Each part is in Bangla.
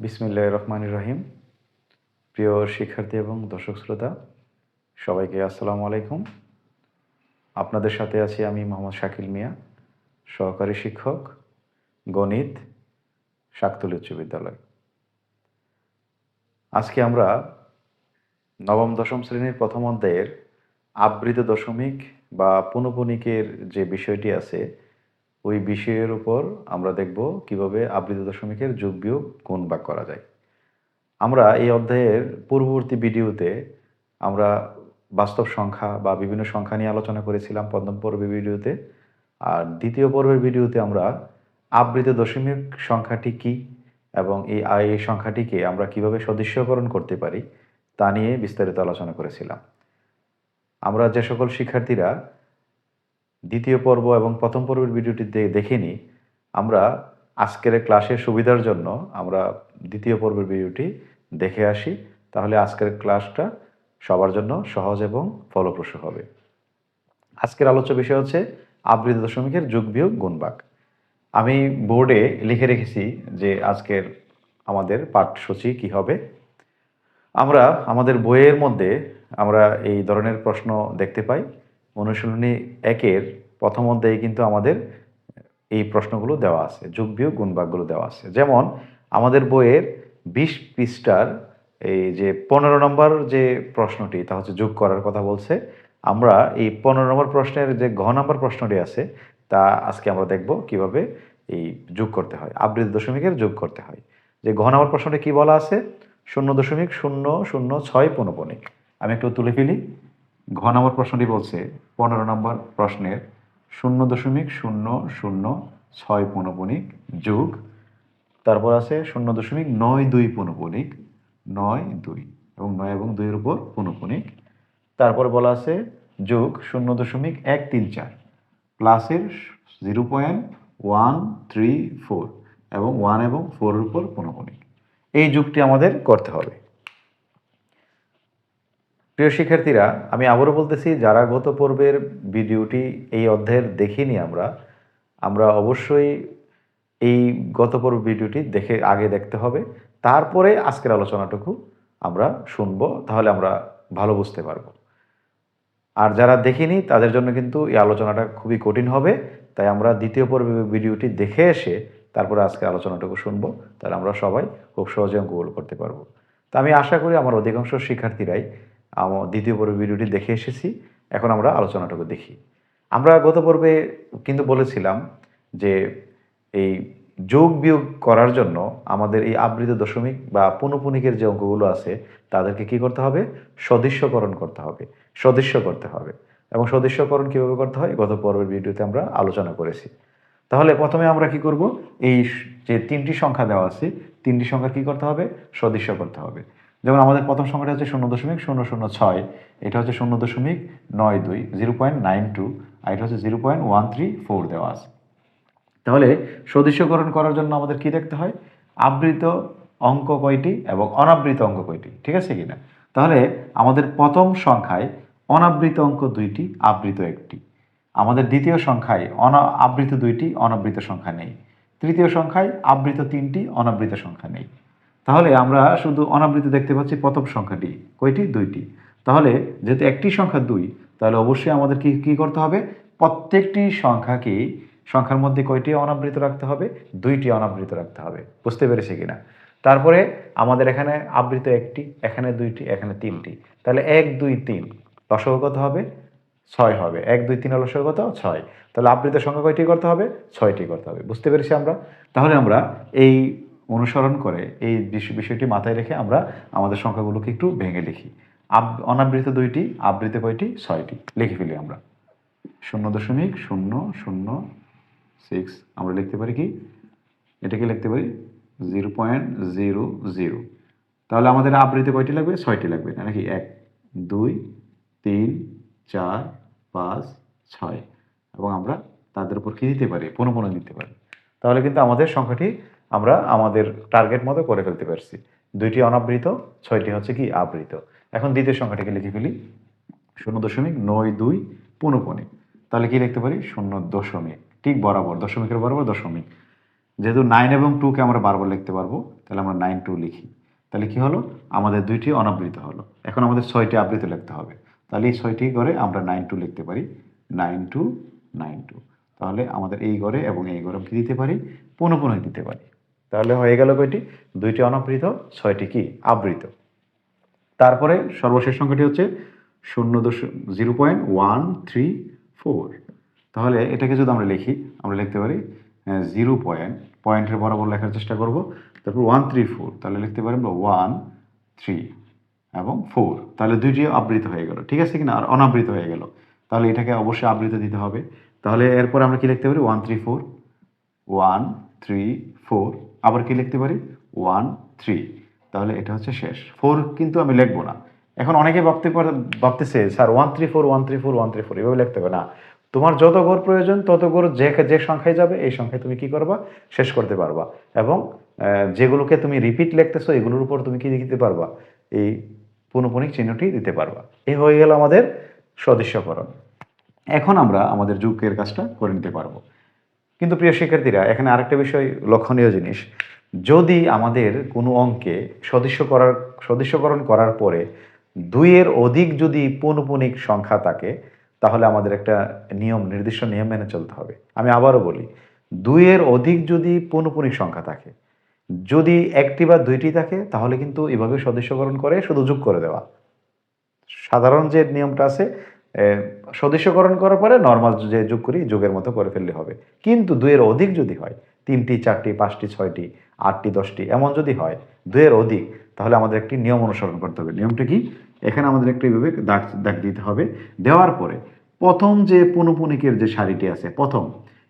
বিসমিল্লাহ রহমান রহিম। প্রিয় শিক্ষার্থী এবং দর্শক শ্রোতা, সবাইকে আসসালামু আলাইকুম। আপনাদের সাথে আছি আমি মোহাম্মদ শাকিল মিয়া, সহকারী শিক্ষক, গণিত, শাকতলী উচ্চ বিদ্যালয়। আজকে আমরা নবম, দশম শ্রেণির প্রথম অধ্যায়ের আবৃত দশমিক বা পুনপুনিকের যে বিষয়টি আছে ওই বিষয়ের উপর আমরা দেখব কীভাবে আবৃত দশমিকের যোগ বিয়োগ গুণ ভাগ করা যায়। আমরা এই অধ্যায়ের পূর্ববর্তী ভিডিওতে আমরা বাস্তব সংখ্যা বা বিভিন্ন সংখ্যা নিয়ে আলোচনা করেছিলাম প্রথম পর্বের ভিডিওতে। আর দ্বিতীয় পর্বের ভিডিওতে আমরা আবৃত দশমিক সংখ্যাটি কি এবং এই এই সংখ্যাটিকে আমরা কীভাবে সদৃশ্যকরণ করতে পারি তা নিয়ে বিস্তারিত আলোচনা করেছিলাম। আমরা যে সকল শিক্ষার্থীরা দ্বিতীয় পর্ব এবং প্রথম পর্বের ভিডিওটি দেখেনি। আমরা আজকের ক্লাসের সুবিধার জন্য আমরা দ্বিতীয় পর্বের ভিডিওটি দেখে আসি। তাহলে আজকের ক্লাসটা সবার জন্য সহজ এবং ফলপ্রসূ হবে। আজকের আলোচ্য বিষয় হচ্ছে আবৃত দশমিকের যোগ বিয়োগ গুণবাগ আমি বোর্ডে লিখে রেখেছি যে আজকের আমাদের পাঠসূচি কি হবে। আমরা, আমাদের বইয়ের মধ্যে আমরা এই ধরনের প্রশ্ন দেখতে পাই। অনুশীলনী একের প্রথম অধ্যায়ে কিন্তু আমাদের এই প্রশ্নগুলো দেওয়া আছে যোগ বিয়োগ দেওয়া আছে। যেমন, আমাদের বইয়ের বিশ পৃষ্ঠার এই যে পনেরো নম্বর যে প্রশ্নটি, তা হচ্ছে যোগ করার কথা বলছে। আমরা এই পনেরো নম্বর প্রশ্নের যে ঘ নম্বর প্রশ্নটি আছে, তা আজকে আমরা দেখব কীভাবে এই যোগ করতে হয়, আবৃত দশমিকের যোগ করতে হয়। যে ঘ নম্বর প্রশ্নটি কি বলা আছে? শূন্য দশমিক শূন্য শূন্য ছয় পনপনিক আমি একটু তুলে ফেলি। ঘ নম্বর প্রশ্নটি বলছে, পনেরো নম্বর প্রশ্নের শূন্য দশমিক শূন্য শূন্য ছয় পনপনিক যোগ, তারপর আছে শূন্য দশমিক নয় দুই পনপনিক নয় দুই এবং নয় এবং দুইয়ের উপর পনপনিক তারপর বলা আছে যোগ শূন্য দশমিক এক তিন চার, প্লাসের zero point one three four এবং ওয়ান এবং ফোরের উপর পনপনিক এই যুগটি আমাদের করতে হবে। প্রিয় শিক্ষার্থীরা, আমি আবারও বলতেছি, যারা গত পর্বের ভিডিওটি এই অধ্যায়ের দেখিনি আমরা আমরা অবশ্যই এই গত পর্ব ভিডিওটি দেখে আগে দেখতে হবে। তারপরে আজকের আলোচনাটুকু আমরা শুনব, তাহলে আমরা ভালো বুঝতে পারব। আর যারা দেখিনি, তাদের জন্য কিন্তু এই আলোচনাটা খুবই কঠিন হবে, তাই আমরা দ্বিতীয় পর্বের ভিডিওটি দেখে এসে তারপরে আজকে আলোচনাটুকু শুনব, তাহলে আমরা সবাই খুব সহজে অঙ্কগুলো করতে পারব। তা আমি আশা করি আমার অধিকাংশ শিক্ষার্থীরাই আমার দ্বিতীয় পর্বের ভিডিওটি দেখে এসেছি। এখন আমরা আলোচনাটুকু দেখি। আমরা গত পর্বে কিন্তু বলেছিলাম যে এই যোগ বিয়োগ করার জন্য আমাদের এই আবৃত দশমিক বা পুনপুনিকের যে অঙ্কগুলো আছে, তাদেরকে কি করতে হবে? সদৃশ্যকরণ করতে হবে। সদৃশ্য করতে হবে। এবং সদৃশ্যকরণ কীভাবে করতে হয়? গত পর্বের ভিডিওতে আমরা আলোচনা করেছি। তাহলে প্রথমে আমরা কি করব? এই যে তিনটি সংখ্যা দেওয়া আছে, তিনটি সংখ্যা কি করতে হবে? সদৃশ্য করতে হবে। যেমন আমাদের প্রথম সংখ্যাটা হচ্ছে শূন্য দশমিক শূন্য শূন্য ছয়, এটা হচ্ছে শূন্য দশমিক নয় দুই জিরো পয়েন্ট নাইন টু আর এটা হচ্ছে zero point one three four দেওয়া আছে। তাহলে সদৃশ্যকরণ করার জন্য আমাদের কি দেখতে হয়? আবৃত অঙ্ক কয়টি এবং অনাবৃত অঙ্ক কয়টি, ঠিক আছে কি না তাহলে আমাদের প্রথম সংখ্যায় অনাবৃত অঙ্ক দুইটি, আবৃত একটি। আমাদের দ্বিতীয় সংখ্যায় অনা, আবৃত দুইটি, অনাবৃত সংখ্যা নেই। তৃতীয় সংখ্যায় আবৃত তিনটি, অনাবৃত সংখ্যা নেই। তাহলে আমরা শুধু অনাবৃত দেখতে পাচ্ছি প্রথম সংখ্যাটি। কয়টি? দুইটি। তাহলে যেহেতু একটি সংখ্যা দুই, তাহলে অবশ্যই আমাদের কি কি করতে হবে? প্রত্যেকটি সংখ্যাকেই সংখ্যার মধ্যে কয়টি অনাবৃত রাখতে হবে? দুইটি অনাবৃত রাখতে হবে। বুঝতে পেরেছি কিনা? তারপরে আমাদের এখানে আবৃত একটি, এখানে দুইটি, এখানে তিনটি। তাহলে এক, দুই, তিন লসগু কত হবে? ছয় হবে। এক, দুই তিন লসগু কত? ছয়। তাহলে আবৃত সংখ্যা কয়টি করতে হবে? ছয়টি করতে হবে। বুঝতে পেরেছি আমরা? তাহলে আমরা এই অনুসরণ করে এই বিষয়টি মাথায় রেখে আমরা আমাদের সংখ্যাগুলোকে একটু ভেঙে লিখি। আব অনাবৃত দুইটি, আবৃত কয়টি? ছয়টি। লিখে ফেলি আমরা। শূন্য দশমিক শূন্য শূন্য সিক্স আমরা লিখতে পারি কি? এটাকে লিখতে পারি জিরো পয়েন্ট জিরো জিরো তাহলে আমাদের আবৃত্তি কয়টি লাগবে? ছয়টি লাগবে। নাকি? এক, দুই, তিন, চার, পাঁচ, ছয়। এবং আমরা তাদের উপর কি দিতে পারি? পুনঃ পুনঃ দিতে পারি। তাহলে কিন্তু আমাদের সংখ্যাটি আমরা আমাদের টার্গেট মতো করে ফেলতে পারছি। দুইটি অনাবৃত, ছয়টি হচ্ছে কি আবৃত। এখন দ্বিতীয় সংখ্যাটিকে লিখে ফেলি। শূন্য দশমিক নয় দুই পুনপনিক তাহলে কি লিখতে পারি? শূন্য দশমিক। ঠিক বরাবর, দশমিকের বরাবর দশমিক। যেহেতু নাইন এবং টুকে আমরা বারবার লিখতে পারব, তাহলে আমরা নাইন টু লিখি। তাহলে কি হলো? আমাদের দুইটি অনাবৃত হলো। এখন আমাদের ছয়টি আবৃত লিখতে হবে। তাহলে এই ছয়টি করে আমরা নাইন টু লিখতে পারি। নাইন টু নাইন টু তাহলে আমাদের এই ঘরে এবং এই ঘরে দিতে পারি? পুনঃ পুনঃ দিতে পারি। তাহলে হয়ে গেল কয়টি? দুইটি অনাবৃত, ছয়টি কি? আবৃত। তারপরে সর্বশেষ সংখ্যাটি হচ্ছে শূন্য দশ, zero point one three four. তাহলে এটাকে যদি আমরা লিখি, আমরা লিখতে পারি জিরো পয়েন্ট, পয়েন্টের বরাবর লেখার চেষ্টা করব। তারপর ওয়ান থ্রি ফোর, তাহলে লিখতে পারি আমরা ওয়ান থ্রি এবং ফোর। তাহলে দুইটি আবৃত হয়ে গেল, ঠিক আছে কিনা? আর অনাবৃত হয়ে গেল। তাহলে এটাকে অবশ্যই আবৃত দিতে হবে। তাহলে এরপর আমরা কি লিখতে পারি? One three four, one three four. আবার কি লিখতে পারি? One, three. তাহলে এটা হচ্ছে শেষ। ফোর কিন্তু আমি লিখব না। এখন অনেকে ভাবতে পারে ভাবতেছে, sir, one, three, four, one, three, four, one, three, four, এভাবে লিখতে হবে। না। তোমার যত ঘর প্রয়োজন, তত ঘর যে যে সংখ্যায় যাবে, এই সংখ্যায় তুমি কি করবা? শেষ করতে পারবা। এবং যেগুলোকে তুমি রিপিট লিখতেছো, এগুলোর উপর তুমি কি দিতে পারবা? এই পুনঃপুনিক চিহ্নটি দিতে পারবা। এই হয়ে গেল আমাদের সদস্যকরণ। এখন আমরা আমাদের যুগের কাজটা করে নিতে পারব। কিন্তু প্রিয় শিক্ষার্থীরা, এখানে আরেকটা বিষয় লক্ষণীয় জিনিস। যদি আমাদের কোনো অঙ্কে সদস্য করার সদস্যকরণ করার পরে দুইয়ের অধিক যদি পৌনপুনিক সংখ্যা থাকে, তাহলে আমাদের একটা নিয়ম, নির্দিষ্ট নিয়ম মেনে চলতে হবে। আমি আবারও বলি, দুইয়ের অধিক যদি পৌনপুনিক সংখ্যা থাকে, যদি একটি বা দুইটি থাকে, তাহলে কিন্তু এভাবে সদস্যকরণ করে শুধু যোগ করে দেওয়া। সাধারণ যে নিয়মটা আছে সদস্যকরণ করার পরে নর্মাল যে যোগ করি, যোগের মতো করে ফেললে হবে। কিন্তু দুইয়ের অধিক যদি হয়, তিনটি, চারটি, পাঁচটি, ছয়টি, আটটি, দশটি, এমন যদি হয়, দুইয়ের অধিক, তাহলে আমাদের একটি নিয়ম অনুসরণ করতে হবে। নিয়মটা কি? এখানে আমাদের একটি এভাবে দাগ দাগ দিতে হবে। দেওয়ার পরে প্রথম যে পনুপুনিকের যে শাড়িটি আছে, প্রথম,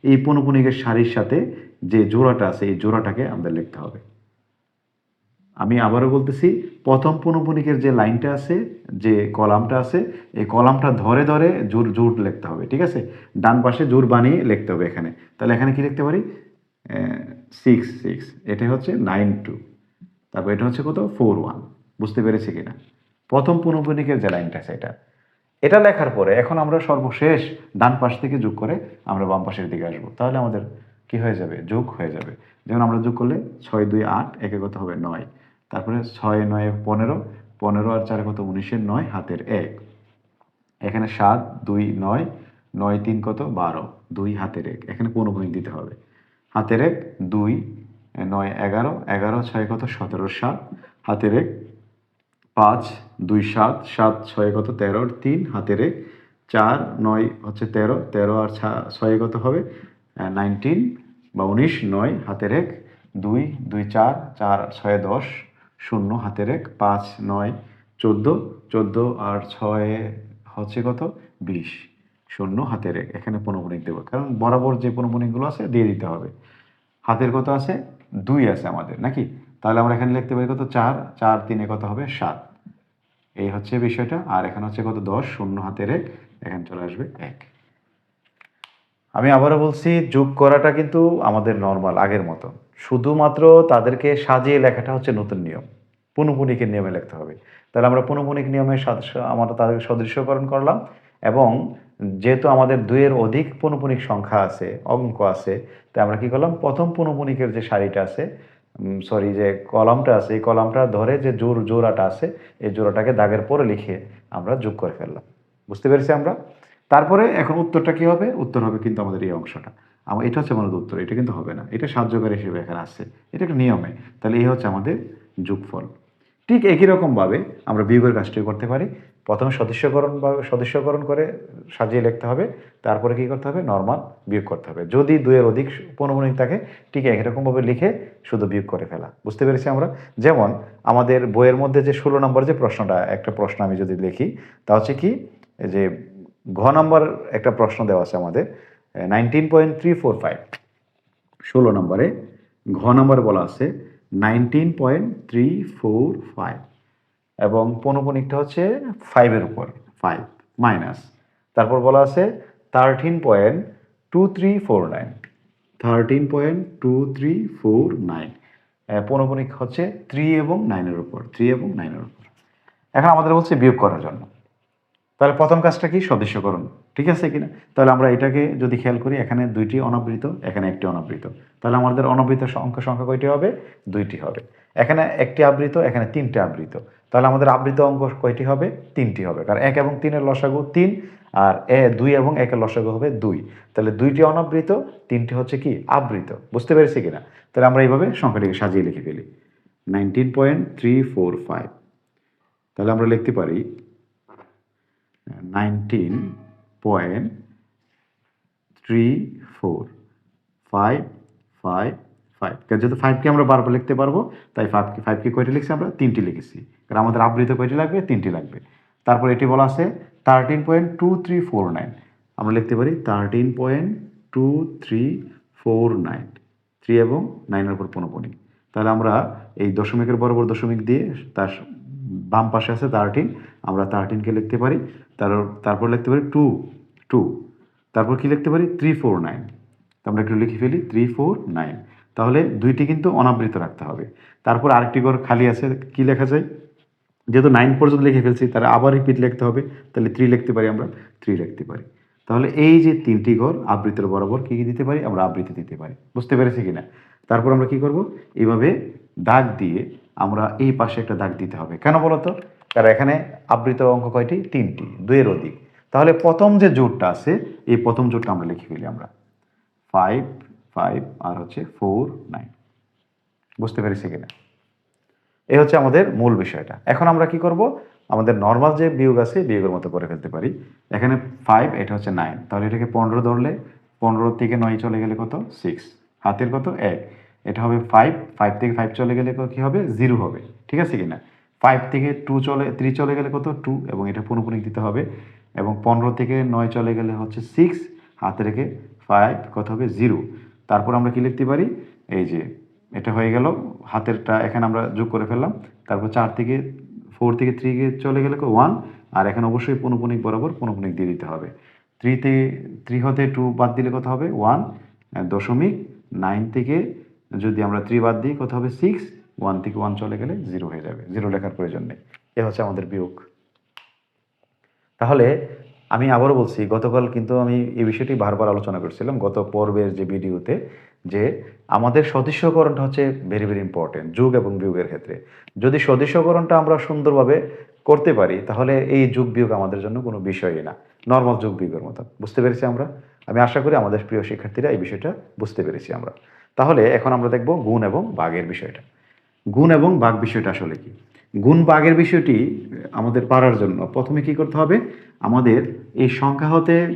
এই পনুপুনিকের শাড়ির সাথে যে জোড়াটা আছে, এই জোড়াটাকে আমাদের লিখতে হবে। আমি আবারও বলতেছি প্রথম পনুপুনিকের যে লাইনটা আছে, যে কলামটা আছে, এই কলামটা ধরে ধরে জোর জোর লিখতে হবে, ঠিক আছে? ডান পাশে জোর বানিয়ে লিখতে হবে এখানে। তাহলে এখানে কি লিখতে পারি? সিক্স সিক্স এটা হচ্ছে নাইন টু তারপর এটা হচ্ছে কত? ফোর ওয়ান বুঝতে পেরেছি কিনা? প্রথম পনুপুনিকের যে লাইনটা আছে এটা। এটা লেখার পরে এখন আমরা সর্বশেষ ডান পাশ থেকে যোগ করে আমরা বাম পাশের দিকে আসব। তাহলে আমাদের কি হয়ে যাবে? যোগ হয়ে যাবে। যেমন আমরা যোগ করলে ছয়, দুই, আট, একে কত হবে? নয়। তারপরে ছয়, নয়, পনেরো পনেরো আর চারে কত? উনিশের নয়, হাতের এক। এখানে সাত, দুই, নয় নয়, তিন কত? বারো। দুই, হাতের এক। এখানে পৌনপুনিক দিতে হবে। হাতের এক, দুই, নয়, এগারো। এগারো, ছয় কত? সতেরো, সাত। হাতের এক, পাঁচ, দুই, সাত। সাত, ছয় কত? তেরো। তিন, হাতের এক। চার, নয় হচ্ছে তেরো। তেরো আর ছয় কত হবে? নাইনটিন বা উনিশ, নয়, হাতের এক। দুই দুই, চার। চার, ছয়, দশ। শূন্য, হাতের এক, পাঁচ, নয়, চোদ্দ চোদ্দ আর ছয় হচ্ছে কত? বিশ। শূন্য, হাতের এক, এখানে পনপনিক দেবো। কারণ বরাবর যে পনপনিকগুলো আছে, দিয়ে দিতে হবে। হাতের কত আছে? দুই আছে আমাদের, নাকি? তাহলে আমরা এখানে লিখতে পারি কত? চার চার তিনে কত হবে? সাত। এই হচ্ছে বিষয়টা। আর এখানে হচ্ছে কত? দশ, শূন্য, হাতের এক, এখানে চলে আসবে এক। আমি আবারও বলছি, যোগ করাটা কিন্তু আমাদের নর্মাল আগের মতো। শুধুমাত্র তাদেরকে সাজিয়ে লেখাটা হচ্ছে নতুন নিয়ম। পুনঃপুনিকের নিয়মে লিখতে হবে। তাহলে আমরা পুনঃপুনিক নিয়মে আমরা তাদেরকে সদৃশ্যকরণ করলাম এবং যেহেতু আমাদের দুইয়ের অধিক পুনঃপুনিক সংখ্যা আছে, অঙ্ক আছে, তাই আমরা কি করলাম? প্রথম পুনঃপুনিকের যে শাড়িটা আছে সরি যে কলামটা আছে, এই কলামটা ধরে যে জোর, জোড়াটা আছে, এই জোড়াটাকে দাগের পরে লিখে আমরা যোগ করে ফেললাম। বুঝতে পেরেছি আমরা? তারপরে এখন উত্তরটা কি হবে? উত্তর হবে কিন্তু আমাদের এই অংশটা। আমার এটা হচ্ছে আমাদের উত্তর, এটা কিন্তু হবে না। এটা সাহায্যকারী হিসেবে এখানে আসছে। এটা একটা নিয়মে। তাহলে এই হচ্ছে আমাদের যোগফল। ঠিক একই রকমভাবে আমরা বিয়োগের কাজটি করতে পারি। প্রথমে সদস্যকরণ বা সদস্যকরণ করে সাজিয়ে লিখতে হবে। তারপরে কি করতে হবে? নর্মাল বিয়োগ করতে হবে। যদি দুইয়ের অধিক পৌনমনিক থাকে, ঠিক একই রকমভাবে লিখে শুধু বিয়োগ করে ফেলা। বুঝতে পেরেছি আমরা? যেমন আমাদের বইয়ের মধ্যে যে ষোলো নম্বর যে প্রশ্নটা, একটা প্রশ্ন আমি যদি লিখি, তা হচ্ছে কি? যে ঘ নম্বর একটা প্রশ্ন দেওয়া আছে আমাদের nineteen point three four five ষোলো নম্বরে ঘ নম্বরে বলা আছে nineteen point three four five এবং পনপনিকটা হচ্ছে ফাইভের উপর ফাইভ মাইনাস তারপর বলা আছে thirteen point two three four nine thirteen point two three four nine পনপনিক হচ্ছে থ্রি এবং নাইনের উপর থ্রি এবং নাইনের উপর। এখন আমাদের বলছে বিয়োগ করার জন্য। তাহলে প্রথম কাজটা কি? সদস্যকরণ ঠিক আছে কিনা? তাহলে আমরা এটাকে যদি খেয়াল করি, এখানে দুইটি অনাবৃত, এখানে একটি অনাবৃত। তাহলে আমাদের অনাবৃত অঙ্ক সংখ্যা কয়টি হবে? দুইটি হবে। এখানে একটি আবৃত, এখানে তিনটি আবৃত। তাহলে আমাদের আবৃত অঙ্ক কয়টি হবে? তিনটি হবে। কারণ এক এবং তিনের লসাগু তিন, আর এ দুই এবং একের লসাগু হবে দুই। তাহলে দুইটি অনাবৃত, তিনটি হচ্ছে কি? আবৃত। বুঝতে পেরেছি কিনা? তাহলে আমরা এইভাবে সংখ্যাটিকে সাজিয়ে লিখে ফেলি। Nineteen point three four five. তাহলে আমরা লিখতে পারি nineteen point three four five five five যেহেতু ফাইভকে আমরা বারবার লিখতে পারব, তাই ফাইভকে ফাইভকে কয়টি লিখছি আমরা, তিনটি লিখেছি। কারণ আমাদের আবৃত কয়টি লাগবে? তিনটি লাগবে। তারপর এটি বলা আছে thirteen point two three four nine আমরা লিখতে পারি thirteen point two three four nine three এবং নাইনের উপর পনপনি তাহলে আমরা এই দশমিকের বরাবর দশমিক দিয়ে তার বাম পাশে আছে থার্টিন আমরা থার্টিনকে লিখতে পারি, তার, তারপর লিখতে পারি টু টু তারপর কি লিখতে পারি? থ্রি ফোর নাইন আমরা একটু লিখে ফেলি থ্রি ফোর নাইন তাহলে দুইটি কিন্তু অনাবৃত রাখতে হবে। তারপর আরেকটি ঘর খালি আছে, কি লেখা যায়? যেহেতু নাইন পর্যন্ত লিখে ফেলছি, তাহলে আবার রিপিট লিখতে হবে, তাহলে থ্রি লিখতে পারি আমরা থ্রি লিখতে পারি। তাহলে এই যে তিনটি ঘর, আবৃতের বরাবর কী কী দিতে পারি? আমরা আবৃত্তি দিতে পারি। বুঝতে পেরেছি কি না তারপর আমরা কি করব? এইভাবে দাগ দিয়ে আমরা এই পাশে একটা দাগ দিতে হবে। কেন বলো তো কারণ এখানে আবৃত অঙ্ক কয়টি? তিনটি, দুইয়ের অধিক। তাহলে প্রথম যে জোটটা আছে, এই প্রথম জোটটা আমরা লিখে ফেলি আমরা। ফাইভ ফাইভ আর হচ্ছে ফোর নাইন বুঝতে পেরেছি কিনা? এই হচ্ছে আমাদের মূল বিষয়টা। এখন আমরা কি করব? আমাদের নর্মাল যে বিয়োগ আছে, বিয়োগের মতো করে ফেলতে পারি। এখানে ফাইভ এটা হচ্ছে নাইন তাহলে এটাকে পনেরো ধরলে, পনেরো থেকে নয় চলে গেলে কত? সিক্স হাতের কত? এক। এটা হবে ফাইভ ফাইভ থেকে ফাইভ চলে গেলে কি হবে? জিরো হবে। ঠিক আছে কিনা? ফাইভ থেকে টু চলে থ্রি চলে গেলে কত? টু এবং এটা পুনঃপুনিক দিতে হবে। এবং পনেরো থেকে নয় চলে গেলে হচ্ছে সিক্স হাতে রেখে ফাইভ কত হবে? জিরো তারপর আমরা কি লিখতে পারি? এই যে, এটা হয়ে গেল, হাতেরটা এখানে আমরা যোগ করে ফেললাম। তারপর চার থেকে ফোর থেকে থ্রি চলে গেলে ওয়ান আর এখানে অবশ্যই পনুপনিক বরাবর পনুপনিক দিয়ে দিতে হবে। থ্রিতে থ্রি হতে টু বাদ দিলে কত হবে? ওয়ান দশমিক নাইন থেকে যদি আমরা থ্রি বাদ দিই, কত হবে? সিক্স ওয়ান থেকে ওয়ান চলে গেলে জিরো হয়ে যাবে। জিরো লেখার প্রয়োজন নেই। এ হচ্ছে আমাদের বিয়োগ। তাহলে আমি আবারও বলছি, গতকাল কিন্তু আমি এই বিষয়টি বারবার আলোচনা করছিলাম, গত পর্বের যে ভিডিওতে, যে আমাদের সদস্যকরণটা হচ্ছে ভেরি ভেরি ইম্পর্টেন্ট যুগ এবং বিয়োগের ক্ষেত্রে। যদি সদস্যকরণটা আমরা সুন্দরভাবে করতে পারি, তাহলে এই যুগ বিয়োগ আমাদের জন্য কোনো বিষয়ই না। নর্মাল যুগ বিয়োগের মতো। বুঝতে পেরেছি আমরা? আমি আশা করি আমাদের প্রিয় শিক্ষার্থীরা এই বিষয়টা বুঝতে পেরেছি আমরা। তাহলে এখন আমরা দেখব গুণ এবং বাঘের বিষয়টা। গুণ এবং বাঘ বিষয়টা আসলে কি? গুণ বাঘের বিষয়টি আমাদের পারার জন্য। প্রথমে কি করতে হবে? আমাদের এই সংখ্যা হতে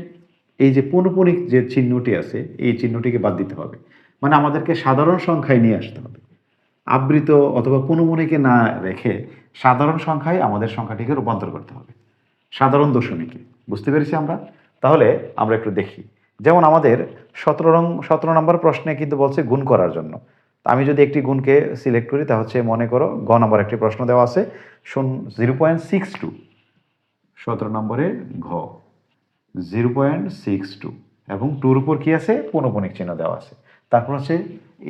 এই যে পৌনপুনিক যে চিহ্নটি আছে, এই চিহ্নটিকে বাদ দিতে হবে। মানে আমাদেরকে সাধারণ সংখ্যায় নিয়ে আসতে হবে। আবৃত অথবা পৌনমনিকে না রেখে সাধারণ সংখ্যায় আমাদের সংখ্যাটিকে রূপান্তর করতে হবে। সাধারণ দশমিকে বুঝতে পেরেছি আমরা? তাহলে আমরা একটু দেখি। যেমন আমাদের সতেরো রং, সতেরো নম্বর প্রশ্নে কিন্তু বলছে গুণ করার জন্য। আমি যদি একটি গুণকে সিলেক্ট করি, তা হচ্ছে মনে করো গ নম্বর একটি প্রশ্ন দেওয়া আছে, শূন্য জিরো পয়েন্ট সিক্স টু সতেরো নম্বরে ঘ জিরো পয়েন্ট সিক্স টু এবং টুর উপর কী আছে? পৌনপনিক চিহ্ন দেওয়া আছে। তারপর হচ্ছে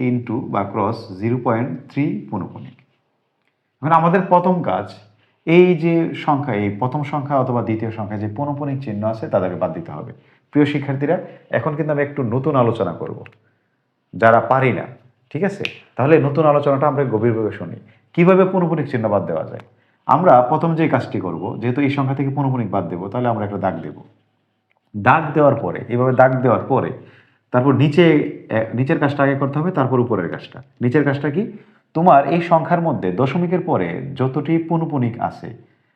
ইনটু বা ক্রস জিরো পয়েন্ট থ্রি পৌনপনিক। এখন আমাদের প্রথম কাজ, এই যে সংখ্যা, এই প্রথম সংখ্যা অথবা দ্বিতীয় সংখ্যা, যে পৌনপনিক চিহ্ন আছে, তাদেরকে বাদ দিতে হবে। প্রিয় শিক্ষার্থীরা, এখন কিন্তু আমি একটু নতুন আলোচনা করব। যারা পারি না ঠিক আছে? তাহলে নতুন আলোচনাটা আমরা গভীরভাবে শুনি। কীভাবে পৌনপনিক চিহ্ন বাদ দেওয়া যায়? আমরা প্রথম যে কাজটি করব, যেহেতু এই সংখ্যা থেকে পৌনপনিক বাদ দেবো, তাহলে আমরা একটা দাগ দেব। দাগ দেওয়ার পরে, এভাবে দাগ দেওয়ার পরে, তারপর নিচে নিচের কাজটা আগে করতে হবে, তারপর উপরের কাজটা। নিচের কাজটা কি? তোমার এই সংখ্যার মধ্যে দশমিকের পরে যতটি পনুপনিক আছে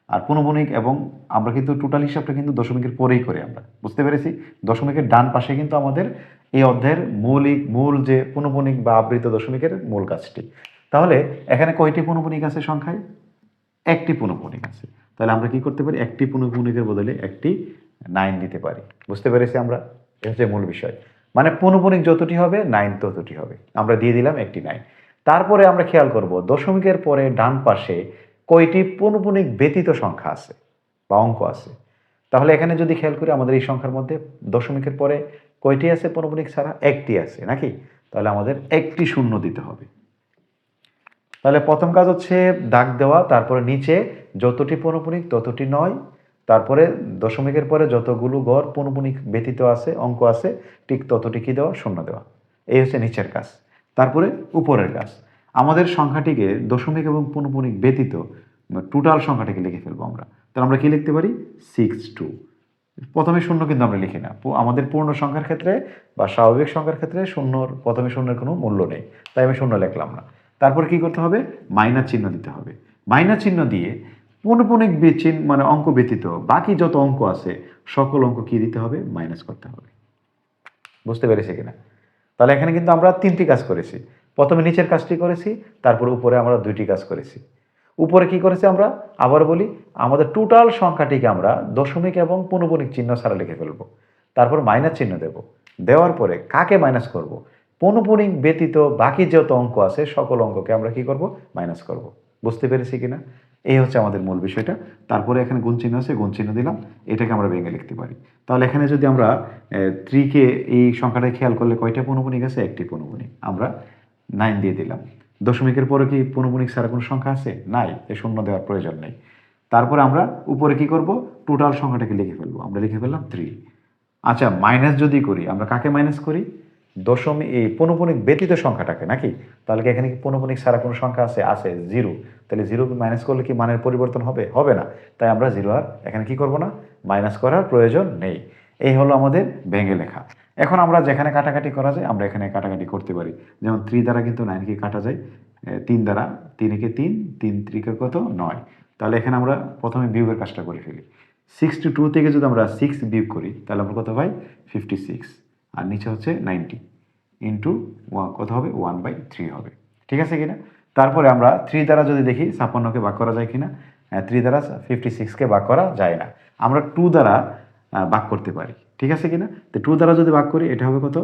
আর পনুপনিক এবং আমরা কিন্তু টোটাল হিসাবটা কিন্তু দশমিকের পরেই করি আমরা। বুঝতে পেরেছি? দশমিকের ডান পাশে কিন্তু আমাদের এই অধ্যায়ের মৌলিক, মূল যে পনুপনিক বা আবৃত দশমিকের মূল কাজটি। তাহলে এখানে কয়টি পনুপনিক আছে সংখ্যায়? একটি পুনঃপুনিক আছে। তাহলে আমরা কি করতে পারি? একটি পুনঃপুনিকের বদলে একটি নাইন দিতে পারি। বুঝতে পেরেছি আমরা? এটা হচ্ছে মূল বিষয়। মানে পুনঃপুনিক যতটি হবে নাইন ততটি হবে। আমরা দিয়ে দিলাম একটি নাইন তারপরে আমরা খেয়াল করব, দশমিকের পরে ডান পাশে কয়টি পুনঃপুনিক ব্যতীত সংখ্যা আছে বা অঙ্ক আছে? তাহলে এখানে যদি খেয়াল করি আমাদের এই সংখ্যার মধ্যে দশমিকের পরে কয়টি আছে পৌনপুনিক ছাড়া? একটি আছে, নাকি? তাহলে আমাদের একটি শূন্য দিতে হবে। তাহলে প্রথম কাজ হচ্ছে দাগ দেওয়া, তারপরে নিচে যতটি পৌনপুনিক ততটি নয়, তারপরে দশমিকের পরে যতগুলো গড় পনুপনিক ব্যতীত আছে, অঙ্ক আছে, ঠিক ততটিকি দেওয়া? শূন্য দেওয়া। এই হচ্ছে নিচের কাজ। তারপরে উপরের কাজ। আমাদের সংখ্যাটিকে দশমিক এবং পনুপনিক ব্যতীত টোটাল সংখ্যাটিকে লিখে ফেলব আমরা। তাহলে আমরা কি লিখতে পারি? সিক্স টু প্রথমে শূন্য কিন্তু আমরা লিখি না। আমাদের পূর্ণ সংখ্যার ক্ষেত্রে বা স্বাভাবিক সংখ্যার ক্ষেত্রে শূন্যর, প্রথমে শূন্যের কোনো মূল্য নেই। তাই আমি শূন্য লিখলাম না। তারপর কি করতে হবে? মাইনাস চিহ্ন দিতে হবে। মাইনাস চিহ্ন দিয়ে পৌনপুনিক চিহ্ন মানে অঙ্ক ব্যতীত বাকি যত অঙ্ক আছে, সকল অঙ্ক কি দিতে হবে? মাইনাস করতে হবে। বুঝতে পেরেছি কিনা? তাহলে এখানে কিন্তু আমরা তিনটি কাজ করেছি। প্রথমে নিচের কাজটি করেছি, তারপরে উপরে আমরা দুইটি কাজ করেছি। উপরে কি করেছি আমরা? আবার বলি, আমাদের টোটাল সংখ্যাটিকে আমরা দশমিক এবং পনুপনিক চিহ্ন ছাড়া লিখে ফেলব। তারপর মাইনাস চিহ্ন দেব। দেওয়ার পরে কাকে মাইনাস করব? পনুপনিক ব্যতীত বাকি যত অঙ্ক আছে, সকল অঙ্ককে আমরা কি করব? মাইনাস করব। বুঝতে পেরেছি কিনা? এই হচ্ছে আমাদের মূল বিষয়টা। তারপরে এখানে গুণ চিহ্ন আছে, গুণ চিহ্ন দিলাম। এটাকে আমরা ভেঙে লিখতে পারি। তাহলে এখানে যদি আমরা থ্রিকে এই সংখ্যাটা খেয়াল করলে কয়টা পনুপনিক আছে? একটি পনুপনিক আমরা নাইন দিয়ে দিলাম। দশমিকের পরে কি পনুপনিক ছাড়া কোনো সংখ্যা আছে? নাই, এ শূন্য দেওয়ার প্রয়োজন নেই। তারপরে আমরা উপরে কি করব? টোটাল সংখ্যাটাকে লিখে ফেলব। আমরা লিখে ফেললাম থ্রি আচ্ছা মাইনাস যদি করি, আমরা কাকে মাইনাস করি? দশমিক, এই পনুপনিক ব্যতীত সংখ্যাটাকে, নাকি? তাহলে কি এখানে কি পনুপনিক ছাড়া কোনো সংখ্যা আছে? আছে জিরো তাহলে জিরো মাইনাস করলে কি মানের পরিবর্তন হবে? হবে না। তাই আমরা জিরো আর এখানে কি করব না? মাইনাস করার প্রয়োজন নেই। এই হলো আমাদের ভেঙে লেখা। এখন আমরা যেখানে কাটাকাটি করা যায়, আমরা এখানে কাটাকাটি করতে পারি। যেমন থ্রি দ্বারা কিন্তু নাইনকে কাটা যায় তিন দ্বারা তিনকে তিন তিন ত্রিকে কত? নয়। তাহলে এখানে আমরা প্রথমে বিয়োগের কাজটা করে ফেলি। সিক্স টু টু থেকে যদি আমরা সিক্স বিয়োগ করি, তাহলে আমরা কত পাই? ফিফটি সিক্স আর নিচে হচ্ছে নাইনটি ইন্টু কত হবে? ওয়ান বাই থ্রি হবে। ঠিক আছে কিনা? তারপরে আমরা থ্রি দ্বারা যদি দেখি, ছাপ্পান্নকে ভাগ করা যায় কিনা? থ্রি দ্বারা ফিফটি সিক্সকে ভাগ করা যায় না। আমরা টু দ্বারা ভাগ করতে পারি। ঠিক আছে কিনা? তো টু দ্বারা যদি ভাগ করি, এটা হবে কত?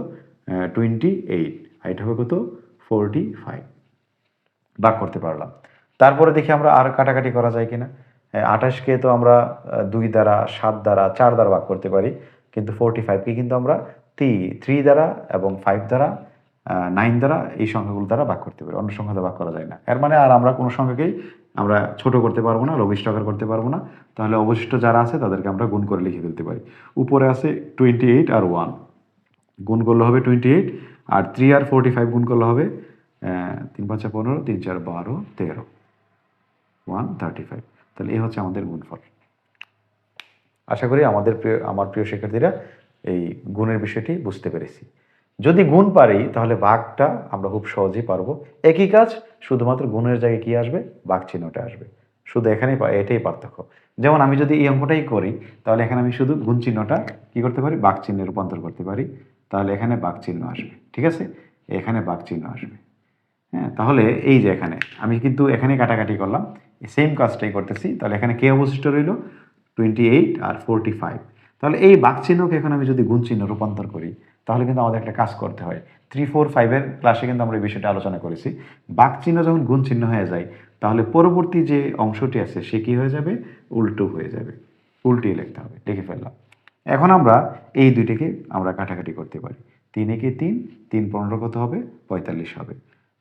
টোয়েন্টি এইট আর এটা হবে কত? ফোরটি ফাইভ ভাগ করতে পারলাম। তারপরে দেখি আমরা আর কাটাকাটি করা যায় কিনা। আঠাশকে তো আমরা দুই দ্বারা, সাত দ্বারা, চার দ্বারা ভাগ করতে পারি। কিন্তু ফোরটি ফাইভকে কিন্তু আমরা থ্রি থ্রি দ্বারা এবং ফাইভ দ্বারা নাইন দ্বারা এই সংখ্যাগুলো দ্বারা ভাগ করতে পারি। অন্য সংখ্যা দ্বারা ভাগ করা যায় না। এর মানে আর আমরা কোনো সংখ্যাকেই আমরা ছোট করতে পারব না লবিশ টাকার করতে পারব না, তাহলে অবশিষ্ট যারা আছে তাদেরকে আমরা গুণ করে লিখে ফেলতে পারি। উপরে আছে টোয়েন্টি এইট আর ওয়ান গুণ করলে হবে টোয়েন্টি এইট আর থ্রি আর ফোরটি ফাইভ গুণ করলে হবে তিন পাঁচা পনেরো, তিন চার বারো, তেরো। ওয়ান থার্টি ফাইভ তাহলে এই হচ্ছে আমাদের গুণফল। আশা করি আমাদের প্রিয়, আমার প্রিয় শিক্ষার্থীরা এই গুণের বিষয়টি বুঝতে পেরেছি। যদি গুণ পারি, তাহলে বাঘটা আমরা খুব সহজেই পারব। একই কাজ, শুধুমাত্র গুণের জায়গায় কি আসবে? বাঘ চিহ্নটা আসবে। শুধু এখানেই এটাই পার্থক্য। যেমন আমি যদি এই অঙ্কটাই করি, তাহলে এখানে আমি শুধু গুণ চিহ্নটা কি করতে পারি? বাঘ চিহ্নে রূপান্তর করতে পারি। তাহলে এখানে বাঘ চিহ্ন আসবে। ঠিক আছে? এখানে বাঘ চিহ্ন আসবে। হ্যাঁ তাহলে এই যে এখানে, আমি কিন্তু এখানে কাটাকাটি করলাম। সেম কাজটাই করতেছি। তাহলে এখানে কে অবশিষ্ট রইল? টোয়েন্টি এইট আর ফোরটি ফাইভ তাহলে এই বাঘ চিহ্নকে এখন আমি যদি গুণ চিহ্ন রূপান্তর করি তাহলে কিন্তু আমাদের একটা কাজ করতে হয়। থ্রি ফোর ফাইভের ক্লাসে কিন্তু আমরা এই বিষয়টা আলোচনা করেছি। বাক চিহ্ন যখন গুণ চিহ্ন হয়ে যায়, তাহলে পরবর্তী যে অংশটি আছে, সে কি হয়ে যাবে? উল্টো হয়ে যাবে। উল্টিয়ে লিখতে হবে, লিখে ফেললাম। এখন আমরা এই দুইটিকে আমরা কাটাকাটি করতে পারি। তিন একে তিন তিন পনেরো কত হবে? পঁয়তাল্লিশ হবে।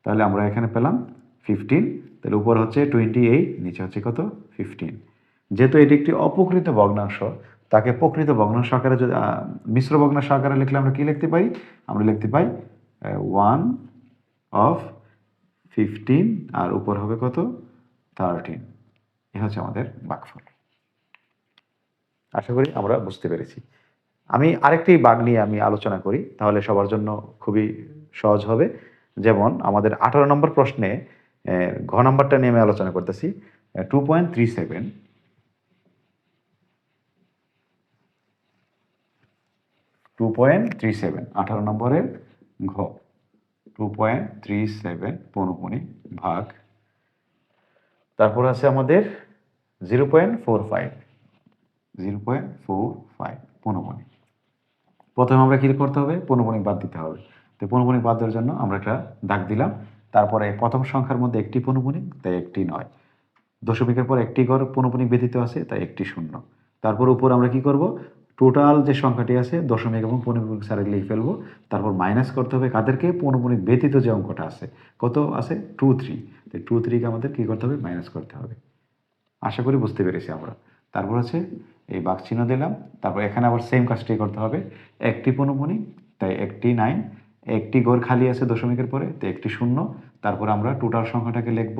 তাহলে আমরা এখানে পেলাম ফিফটিন তাহলে উপর হচ্ছে টোয়েন্টি এইট নিচে হচ্ছে কত? ফিফটিন যেহেতু এটি একটি অপকৃত ভগ্নাংশ তাকে প্রকৃত ভগ্নাংশ আকারে যদি মিশ্র ভগ্নাংশ আকারে লিখলে আমরা কি লিখতে পাই আমরা লিখতে পাই ওয়ান অফ ফিফটিন আর উপর হবে কত? থার্টিন এ হচ্ছে আমাদের বাকফল। আশা করি আমরা বুঝতে পেরেছি। আমি আরেকটি বাঘ নিয়ে আমি আলোচনা করি, তাহলে সবার জন্য খুবই সহজ হবে। যেমন আমাদের আঠারো নম্বর প্রশ্নে ঘ নাম্বারটা নিয়ে আমি আলোচনা করতেছি two point three seven two point three seven আঠারো নম্বরের ঘ টু পয়েন্ট থ্রি সেভেন পনুপনি ভাগ। তারপর আছে আমাদের zero point four five zero point four five পনুপনি। প্রথমে আমরা কী করতে হবে? পনুপনিক বাদ দিতে হবে। তো পনুপনিক বাদ দেওয়ার জন্য আমরা একটা দাগ দিলাম। তারপরে প্রথম সংখ্যার মধ্যে একটি পনুপনিক তাই একটি নয়। দশমিকের পর একটি ঘর পনুপনিক ব্যতীত আছে, তাই একটি শূন্য। তারপর উপর আমরা কি করব? টোটাল যে সংখ্যাটি আছে, দশমিক এবং পনুপনিক সারে লিখে ফেলব। তারপর মাইনাস করতে হবে কাদেরকে? পনুপনিক ব্যতীত যে অঙ্কটা আছে। কত আছে? টু থ্রি তাই টু থ্রিকে আমাদের কী করতে হবে? মাইনাস করতে হবে। আশা করি বুঝতে পেরেছি আমরা। তারপর আছে, এই বাঘ চিহ্ন দিলাম। তারপর এখানে আবার সেম কাজটি করতে হবে। একটি পনুপনিক তাই একটি নাইন একটি ঘর খালি আছে দশমিকের পরে, তো একটি শূন্য। তারপর আমরা টোটাল সংখ্যাটাকে লিখব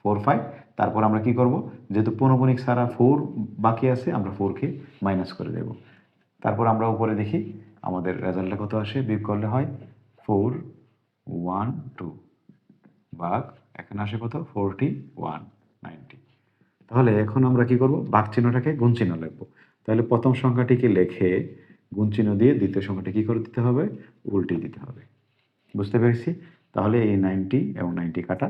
ফোর ফাইভ তারপর আমরা কি করব? যেহেতু পনুপনিক সারা ফোর বাকি আছে, আমরা ফোরকে মাইনাস করে দেব। তারপর আমরা উপরে দেখি, আমাদের রেজাল্টটা কত আসে? বিয়োগ করলে হয় ফোর ওয়ান টু। বাঘ, এখানে আসে কত? Forty one, ninety. তাহলে এখন আমরা কি করব? বাঘ চিহ্নটাকে গুণ চিহ্ন লিখব। তাহলে প্রথম সংখ্যাটিকে লেখে গুণ চিহ্ন দিয়ে দ্বিতীয় সংখ্যাটি কী করে দিতে হবে? উল্টে দিতে হবে। বুঝতে পেরেছি? তাহলে এই নাইনটি এবং নাইনটি কাটা।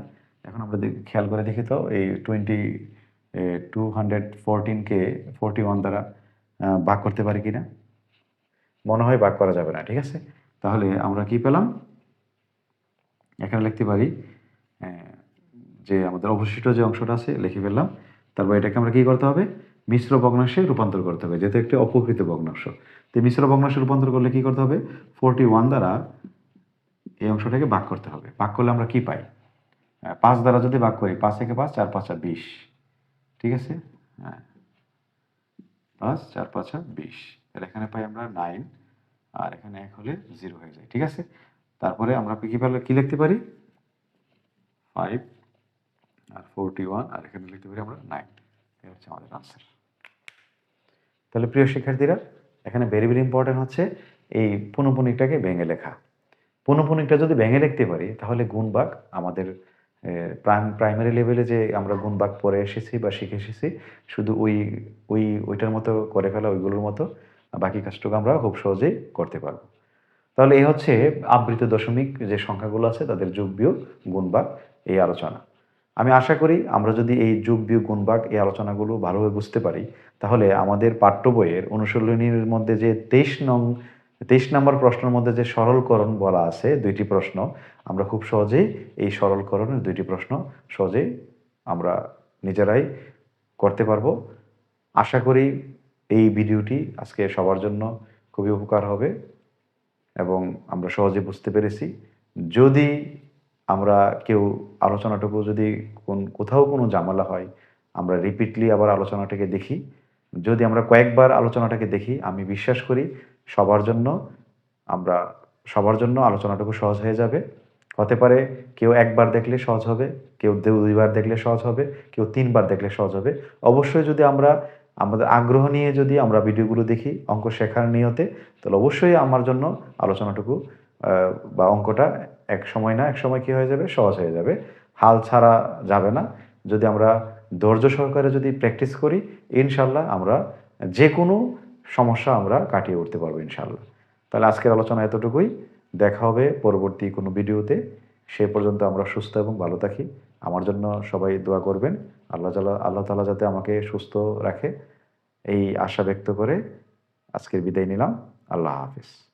এখন আমরা খেয়াল করে দেখি তো, এই টোয়েন্টি টু হান্ড্রেড ফোরটিনকে, ফোরটি ওয়ান দ্বারা ভাগ করতে পারি কিনা? মনে হয় ভাগ করা যাবে না, ঠিক আছে? তাহলে আমরা কি পেলাম? এখানে লিখতে পারি যে আমাদের অবশিষ্ট যে অংশটা আছে, লিখে ফেললাম। তারপর এটাকে আমরা কী করতে হবে? মিশ্র ভগ্নাংশে রূপান্তর করতে হবে, যেহেতু একটি অপকৃত ভগ্নাংশ। তো মিশ্র ভগ্নাংশে রূপান্তর করলে কী করতে হবে? ফোরটি ওয়ান দ্বারা এই অংশটাকে ভাগ করতে হবে। ভাগ করলে আমরা কি পাই? পাঁচ দ্বারা যদি ভাগ করি, পাঁচ থেকে পাঁচ, চার পাঁচা বিশ। ঠিক আছে? হ্যাঁ। পাঁচ, চার পাঁচা বিশ। তাহলে এখানে পাই আমরা নাইন আর এখানে এক হলে জিরো হয়ে যায়, ঠিক আছে? তারপরে আমরা কি পেলে কি লিখতে পারি? ফাইভ আর ফোরটি ওয়ান আর এখানে লিখতে পারি আমরা নাইন এই হচ্ছে আমাদের আনসার তাহলে প্রিয় শিক্ষার্থীরা, এখানে ভেরি ভেরি ইম্পর্টেন্ট হচ্ছে এই পুনঃপুনিকটাকে ভেঙে লেখা। পুনঃপুনিকটা যদি ভেঙে লিখতে পারি, তাহলে গুণবাগ আমাদের প্রাইম প্রাইমারি লেভেলে যে আমরা গুণবাগ পড়ে এসেছি বা শিখে এসেছি, শুধু ওই ওই, ওইটার মতো করে ফেলা, ওইগুলোর মতো বাকি কাজটুকু আমরা খুব সহজেই করতে পারব। তাহলে এই হচ্ছে আবৃত দশমিক যে সংখ্যাগুলো আছে, তাদের যোগ, বিয়োগ গুণবাগ এই আলোচনা। আমি আশা করি আমরা যদি এই যোগ, বিয়োগ গুণবাগ এই আলোচনাগুলো ভালোভাবে বুঝতে পারি, তাহলে আমাদের পাঠ্য বইয়ের অনুশীলনীর মধ্যে যে তেইশ নং, তেইশ নম্বর প্রশ্নের মধ্যে যে সরলকরণ বলা আছে, দুইটি প্রশ্ন, আমরা খুব সহজেই এই সরলকরণের দুইটি প্রশ্ন সহজেই আমরা নিজেরাই করতে পারব। আশা করি এই ভিডিওটি আজকে সবার জন্য খুবই উপকার হবে এবং আমরা সহজে বুঝতে পেরেছি। যদি আমরা কেউ আলোচনাটুকু যদি কোন, কোথাও কোনো ঝামেলা হয়, আমরা রিপিটলি আবার আলোচনাটাকে দেখি। যদি আমরা কয়েকবার আলোচনাটাকে দেখি, আমি বিশ্বাস করি সবার জন্য, আমরা সবার জন্য আলোচনাটুকু সহজ হয়ে যাবে। হতে পারে কেউ একবার দেখলে সহজ হবে, কেউ দুইবার দেখলে সহজ হবে, কেউ তিনবার দেখলে সহজ হবে। অবশ্যই যদি আমরা আমাদের আগ্রহ নিয়ে যদি আমরা ভিডিওগুলো দেখি অঙ্ক শেখার নিয়তে, তাহলে অবশ্যই আমার জন্য আলোচনাটুকু বা অঙ্কটা এক সময় না, এক সময় কি হয়ে যাবে? সহজ হয়ে যাবে। হাল ছাড়া যাবে না। যদি আমরা ধৈর্য সহকারে যদি প্র্যাকটিস করি, ইনশাল্লাহ আমরা যে কোনো সমস্যা আমরা কাটিয়ে উঠতে পারব ইনশাল্লাহ। তাহলে আজকের আলোচনা এতটুকুই। দেখা হবে পরবর্তী কোনো ভিডিওতে। সে পর্যন্ত আমরা সুস্থ এবং ভালো থাকি। আমার জন্য সবাই দোয়া করবেন। আল্লাহ তালা আল্লাহ তালা যাতে আমাকে সুস্থ রাখে। এই আশা ব্যক্ত করে আজকের বিদায় নিলাম। আল্লাহ হাফিজ।